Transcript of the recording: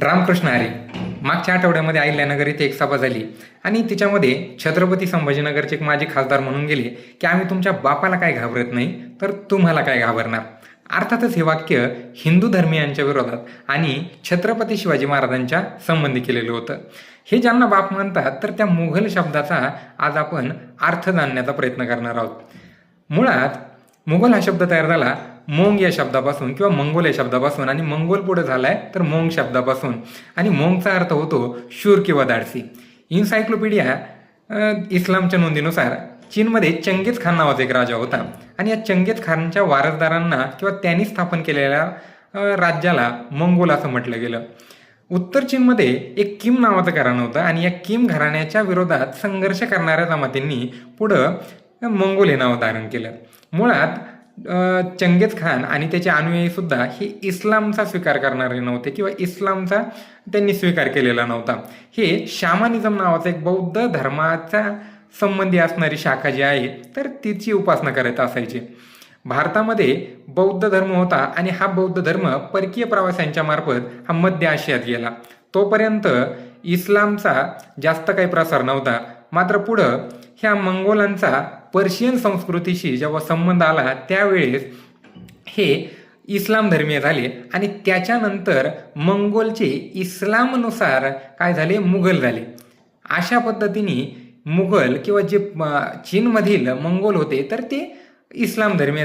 रामकृष्ण आरे मागच्या आठवड्यामध्ये अहिल्यानगर इथे एक सभा झाली आणि तिच्यामध्ये छत्रपती संभाजीनगरचे एक माजी खासदार म्हणून गेले की आम्ही तुमच्या बापाला काय घाबरत नाही तर तुम्हाला काय घाबरणार? अर्थातच हे वाक्य हिंदू धर्मीयांच्या विरोधात आणि छत्रपती शिवाजी महाराजांच्या संबंधी केलेलं होतं. हे ज्यांना बाप म्हणतात तर त्या मुघल शब्दाचा आज आपण अर्थ जाणण्याचा प्रयत्न करणार आहोत. मुळात मोगल हा शब्द तयार झाला मोंग या शब्दापासून किंवा मंगोल या शब्दापासून. आणि मंगोल पुढे झालाय तर मोंग शब्दापासून. आणि मोंगचा अर्थ होतो शूर किंवा दाडसी इन्सायक्लोपीडिया इस्लामच्या नोंदीनुसार चीनमध्ये चंगेज खान नावाचा एक राजा होता. आणि या चंगेज खानच्या वारसदारांना किंवा त्यांनी स्थापन केलेल्या राज्याला मंगोल असं म्हटलं गेलं. उत्तर चीनमध्ये एक किम नावाचं घराणं होतं. आणि या किम घराण्याच्या विरोधात संघर्ष करणाऱ्या जमातींनी पुढं मंगोल हे नाव धारण केलं. मुळात चंगेज खान आणि त्याचे अनुयायी सुद्धा हे इस्लामचा स्वीकार करणारे नव्हते किंवा इस्लामचा त्यांनी स्वीकार केलेला नव्हता. हे शामानिझम नावाचा एक बौद्ध धर्माचा संबंधी असणारी शाखा जी आहे तर तिची उपासना करत असायची. भारतामध्ये बौद्ध धर्म होता आणि हा बौद्ध धर्म परकीय प्रवाशांच्या मार्फत हा मध्य आशियात गेला. तोपर्यंत इस्लामचा जास्त काही प्रसार नव्हता. मात्र पुढं ह्या मंगोलांचा पर्शियन संस्कृतीशी जेव्हा संबंध आला त्यावेळेस हे इस्लाम धर्मीय झाले. आणि त्याच्यानंतर मंगोलचे इस्लामनुसार काय झाले? मुघल झाले. अशा पद्धतीने मुघल किंवा जे चीनमधील मंगोल होते तर ते इस्लाम धर्मीय झाले.